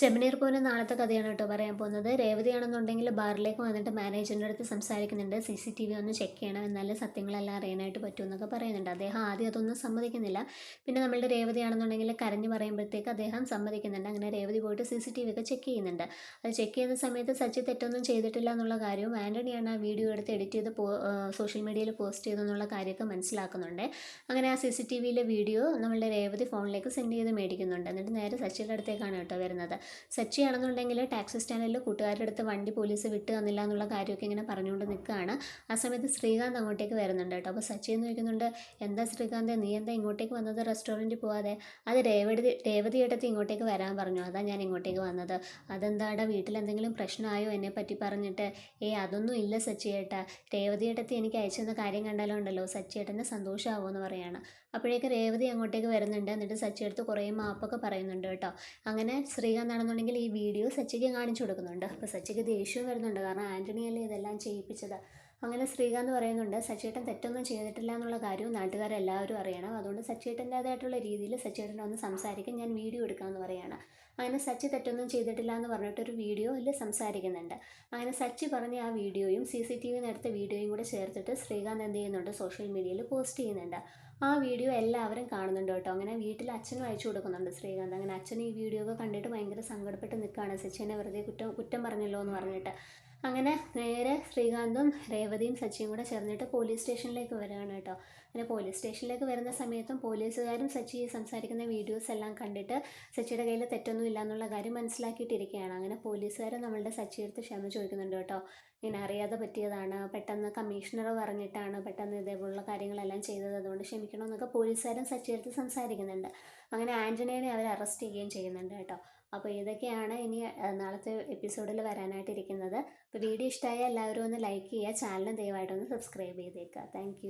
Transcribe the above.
ചെമ്മനീർ പോലെ നാളത്തെ കഥയാണ് കേട്ടോ പറയാൻ പോകുന്നത്. രേവതിയാണെന്നുണ്ടെങ്കിൽ ബാറിലേക്ക് വന്നിട്ട് മാനേജറിന്റെ അടുത്ത് സംസാരിക്കുന്നുണ്ട്. സി സി ടി വി ഒന്ന് ചെക്ക് ചെയ്യണം. എന്നാലേ സത്യങ്ങളെല്ലാം അറിയാനായിട്ട് പറ്റും എന്നൊക്കെ പറയുന്നുണ്ട്. അദ്ദേഹം ആദ്യം അതൊന്നും സമ്മതിക്കുന്നില്ല. പിന്നെ നമ്മളുടെ രേവതിയാണെന്നുണ്ടെങ്കിൽ കരഞ്ഞു പറയുമ്പോഴത്തേക്ക് അദ്ദേഹം സമ്മതിക്കുന്നുണ്ട്. അങ്ങനെ രേവതി പോയിട്ട് സി സി ടി വി ഒക്കെ ചെക്ക് ചെയ്യുന്നുണ്ട്. അത് ചെക്ക് ചെയ്യുന്ന സമയത്ത് സച്ചി തെറ്റൊന്നും ചെയ്തിട്ടില്ല എന്നുള്ള കാര്യവും ആന്റണിയാണ് ആ വീഡിയോ എടുത്ത് എഡിറ്റ് ചെയ്ത് സോഷ്യൽ മീഡിയയിൽ പോസ്റ്റ് ചെയ്തെന്നുള്ള കാര്യമൊക്കെ മനസ്സിലാക്കുന്നുണ്ട്. അങ്ങനെ ആ സി സി ടി വിയിലെ വീഡിയോ നമ്മളുടെ രേവതി ഫോണിലേക്ക് സെൻഡ് ചെയ്ത് മേടിക്കുന്നുണ്ട്. എന്നിട്ട് നേരെ സച്ചിയുടെ അടുത്തേക്കാണ് കേട്ടോ വരുന്നത്. സച്ചിയാണെന്നുണ്ടെങ്കിൽ ടാക്സി സ്റ്റാൻഡിൽ കൂട്ടുകാരുടെ അടുത്ത് വണ്ടി പോലീസ് വിട്ട് തന്നില്ല എന്നുള്ള കാര്യമൊക്കെ ഇങ്ങനെ പറഞ്ഞുകൊണ്ട് നിൽക്കുകയാണ്. ആ സമയത്ത് ശ്രീകാന്ത് അങ്ങോട്ടേക്ക് വരുന്നുണ്ട് കേട്ടോ. അപ്പോൾ സച്ചി എന്ന് ചോദിക്കുന്നുണ്ട് എന്താ ശ്രീകാന്ത് നീ എന്താ ഇങ്ങോട്ടേക്ക് വന്നത്? റെസ്റ്റോറന്റിൽ പോവാതെ? അത് രേവതി രേവതി ഏട്ടത്തി ഇങ്ങോട്ടേക്ക് വരാൻ പറഞ്ഞു. അതാ ഞാൻ ഇങ്ങോട്ടേക്ക് വന്നത്. അതെന്താടാ വീട്ടിൽ എന്തെങ്കിലും പ്രശ്നമായോ എന്നെ പറ്റി പറഞ്ഞിട്ട്? ഏ അതൊന്നും ഇല്ല സച്ചിയേട്ട. രേവതി എനിക്ക് അയച്ചെന്ന കാര്യം കണ്ടാലോ ഉണ്ടല്ലോ. സച്ചിയേട്ടന്റെ സന്തോഷമാവുമെന്ന് പറയാണ്. അപ്പോഴേക്ക് രേവതി അങ്ങോട്ടേക്ക് വരുന്നുണ്ട്. എന്നിട്ട് സച്ചി അടുത്ത് കുറേ മാപ്പൊക്കെ പറയുന്നുണ്ട് കേട്ടോ. അങ്ങനെ ശ്രീകാന്ത് ആണെന്നുണ്ടെങ്കിൽ ഈ വീഡിയോ സച്ചിക്ക് കാണിച്ചു കൊടുക്കുന്നുണ്ട്. അപ്പോൾ സച്ചിക്ക് ദേഷ്യവും വരുന്നുണ്ട്. കാരണം ആന്റണിയല്ലേ ഇതെല്ലാം ചെയ്യിപ്പിച്ചത്. അങ്ങനെ ശ്രീകാന്ത് പറയുന്നുണ്ട് സച്ചേട്ടൻ തെറ്റൊന്നും ചെയ്തിട്ടില്ല എന്നുള്ള കാര്യവും നാട്ടുകാരെല്ലാവരും അറിയണം. അതുകൊണ്ട് സച്ചേട്ടന്റേതായിട്ടുള്ള രീതിയിൽ സച്ചേട്ടനെ ഒന്ന് സംസാരിക്കാൻ ഞാൻ വീഡിയോ എടുക്കാമെന്ന് പറയാണ്. അങ്ങനെ സച്ചി തെറ്റൊന്നും ചെയ്തിട്ടില്ല എന്ന് പറഞ്ഞിട്ടൊരു വീഡിയോയിൽ സംസാരിക്കുന്നുണ്ട്. അങ്ങനെ സച്ചി പറഞ്ഞ ആ വീഡിയോയും സി സി ടി വി നേരത്തെ വീഡിയോയും കൂടെ ചേർത്തിട്ട് ശ്രീകാന്ത് എന്ത് ചെയ്യുന്നുണ്ട്? സോഷ്യൽ മീഡിയയിൽ പോസ്റ്റ് ചെയ്യുന്നുണ്ട്. ആ വീഡിയോ എല്ലാവരും കാണുന്നുണ്ട് കേട്ടോ. അങ്ങനെ വീട്ടിൽ അച്ഛനും അയച്ചു കൊടുക്കുന്നുണ്ട് ശ്രീകാന്ത്. അങ്ങനെ അച്ഛൻ ഈ വീഡിയോ ഒക്കെ കണ്ടിട്ട് ഭയങ്കര സങ്കടപ്പെട്ട് നിൽക്കുകയാണ്. സച്ചിനെ വെറുതെ കുറ്റം കുറ്റം പറഞ്ഞല്ലോ എന്ന് പറഞ്ഞിട്ട്. അങ്ങനെ നേരെ ശ്രീകാന്തും രേവതിയും സച്ചിയും കൂടെ ചേർന്നിട്ട് പോലീസ് സ്റ്റേഷനിലേക്ക് വരികയാണ് കേട്ടോ. അങ്ങനെ പോലീസ് സ്റ്റേഷനിലേക്ക് വരുന്ന സമയത്തും പോലീസുകാരും സച്ചി സംസാരിക്കുന്ന വീഡിയോസ് എല്ലാം കണ്ടിട്ട് സച്ചിയുടെ കയ്യിൽ തെറ്റൊന്നും ഇല്ല എന്നുള്ള കാര്യം മനസ്സിലാക്കിയിട്ടിരിക്കുകയാണ്. അങ്ങനെ പോലീസുകാർ നമ്മളുടെ സച്ചിയെടുത്ത് ക്ഷമ ചോദിക്കുന്നുണ്ട് കേട്ടോ. ഇങ്ങനെ അറിയാതെ പറ്റിയതാണ്. പെട്ടെന്ന് കമ്മീഷണർ പറഞ്ഞിട്ടാണ് പെട്ടെന്ന് ഇതേപോലുള്ള കാര്യങ്ങളെല്ലാം ചെയ്തത്. അതുകൊണ്ട് ക്ഷമിക്കണമെന്നൊക്കെ പോലീസുകാരും സച്ചിയെടുത്ത് സംസാരിക്കുന്നുണ്ട്. അങ്ങനെ ആന്റണിയെ അവർ അറസ്റ്റ് ചെയ്യുകയും ചെയ്യുന്നുണ്ട് കേട്ടോ. അപ്പോൾ ഇതൊക്കെയാണ് ഇനി നാളത്തെ എപ്പിസോഡിൽ വരാനായിട്ടിരിക്കുന്നത്. അപ്പോൾ വീഡിയോ ഇഷ്ടമായ എല്ലാവരും ഒന്ന് ലൈക്ക് ചെയ്യുക ചാനൽ ദയവായിട്ടൊന്ന് സബ്സ്ക്രൈബ് ചെയ്തേക്കുക. താങ്ക്